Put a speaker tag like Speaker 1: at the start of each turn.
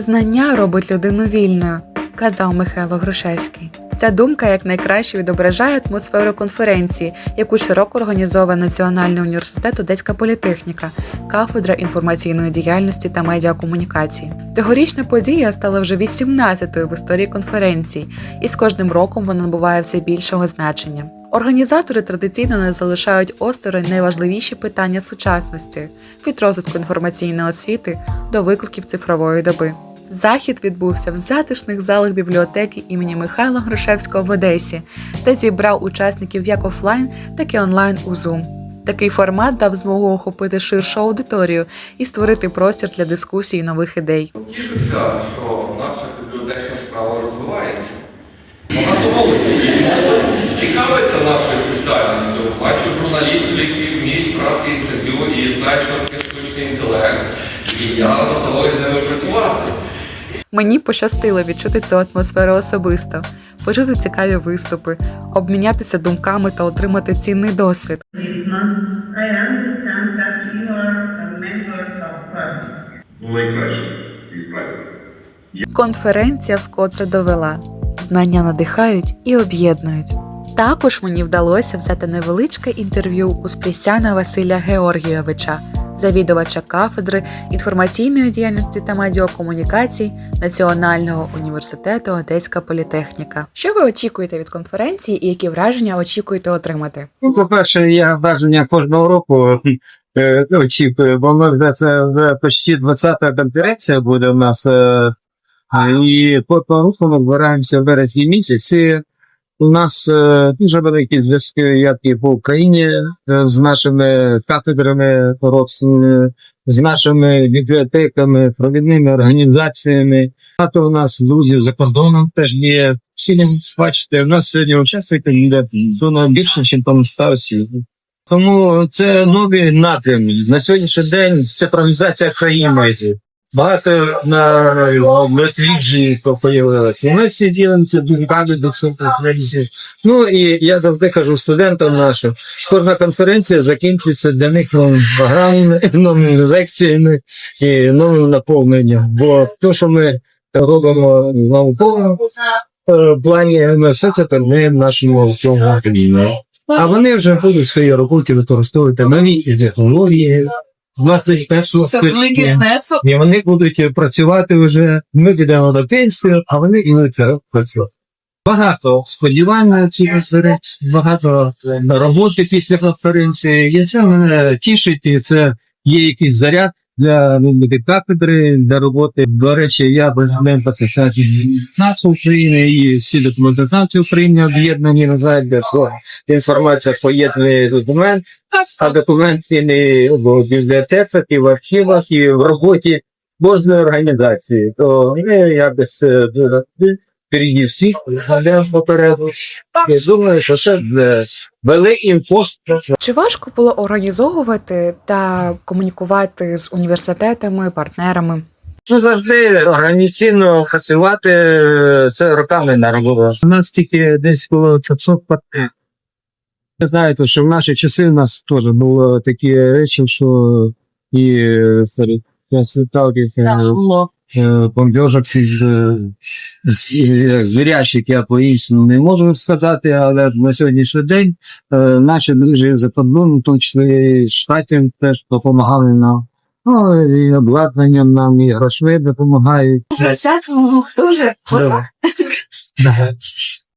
Speaker 1: Знання робить людину вільною, казав Михайло Грушевський. Ця думка якнайкраще відображає атмосферу конференції, яку широко організовує Національний університет Одеська політехніка, кафедра інформаційної діяльності та медіакомунікації. Цьогорічна подія стала вже 18-ю в історії конференції, і з кожним роком вона набуває все більшого значення. Організатори традиційно не залишають осторонь найважливіші питання сучасності від розвитку інформаційної освіти до викликів цифрової доби. Захід відбувся в затишних залах бібліотеки імені Михайла Грушевського в Одесі та зібрав учасників як офлайн, так і онлайн у Zoom. Такий формат дав змогу охопити ширшу аудиторію і створити простір для дискусій і нових ідей.
Speaker 2: Тішуся, що наша бібліотечна справа розвивається. Молоді молодь цікавиться нашою спеціальністю. Бачу журналістів, які вміють брати інтерв'ю і знають, що таке штучний інтелект. І я готовий з ними працювати.
Speaker 1: Мені пощастило відчути цю атмосферу особисто, почути цікаві виступи, обмінятися думками та отримати цінний досвід.
Speaker 3: Ну, найкраще цій справі.
Speaker 1: Конференція вкотре довела: знання надихають і об'єднують. Також мені вдалося взяти невеличке інтерв'ю у Спрісяна Василя Георгійовича, завідувача кафедри інформаційної діяльності та медіакомунікацій Національного університету Одеська політехніка. Що ви очікуєте від конференції і які враження очікуєте отримати?
Speaker 4: Ну, по-перше, я враження кожного року е, очікую, бо ми вже це вже почти 20-та конференція буде в нас. Е, і по по року ми збираємося в вересні місяці. У нас е, дуже великі зв'язки, як і по Україні, е, з нашими кафедрами родственними, з нашими бібліотеками, провідними організаціями. Багато у нас друзів за кордоном теж є. Всі бачите, у нас сьогодні учасників йде воно більше, ніж там стався. Тому це нові напрямки. На сьогоднішній день цифровізація країни. Багато на досліджень появилося. І ми всі ділимося думками до конференції. Ну і я завжди кажу студентам нашим, кожна конференція закінчується для них новими програмами, новими лекціями і новим наповненням. Бо те, що ми робимо в науковому е, плані, ми все це передаємо нашому науковому. А вони вже будуть в своїй роботі використовувати нові технології. 21 століття. І вони будуть працювати вже. Ми підемо на пенсію, а вони будуть працювати. Багато сподівань на ці конференції, багато роботи після конференції. І це мене тішить, і це є якийсь заряд для кафедри, для роботи. До речі, я президент Асоціації нації України і всі документації України об'єднані на для що інформація поєднує документ, а документ він і в бібліотеках, і в архівах, і в роботі кожної організації. То ми якось е, впереді всіх йдемо попереду. І думаю, що це е, великий імпост.
Speaker 1: Чи важко було організовувати та комунікувати з університетами, партнерами?
Speaker 4: Ну, завжди організаційно працювати е, це роками не робило. У нас тільки десь було 500 партнерів. Ви знаєте, що в наші часи у нас теж було такі речі, що і е, серед консультантів, бомбежок з, з, з звірящик я по-іншому не можу сказати, але на сьогоднішній день е, наші друзі за кордоном, в тому числі штатів, теж допомагали нам. Ну, і обладнанням нам, і грошми допомагають.
Speaker 5: Всякому дуже.